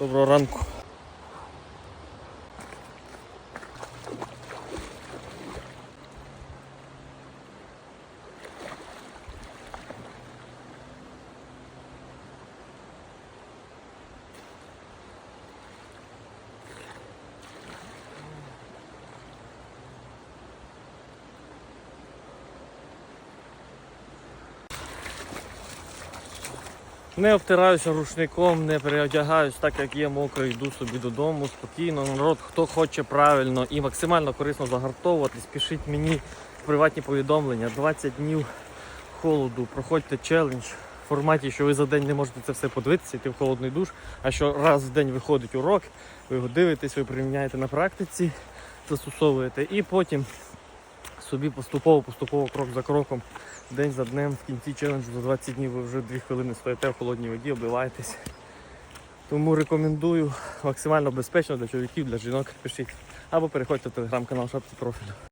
Доброго ранку. Не обтираюся рушником, не переодягаюсь, так як є мокрий, йду собі додому спокійно. Народ, хто хоче правильно і максимально корисно загартовуватись, пишіть мені в приватні повідомлення. 20 днів холоду, проходьте челендж в форматі, що ви за день не можете це все подивитися, йти в холодний душ, а що раз в день виходить урок, ви його дивитесь, ви приміняєте на практиці, застосовуєте і потім собі поступово, поступово, крок за кроком день за днем в кінці челенджу за 20 днів ви вже 2 хвилини стоїте в холодній воді, обливаєтесь. Тому рекомендую максимально безпечно для чоловіків, для жінок пишіть. Або переходьте в телеграм-канал шапці профілю.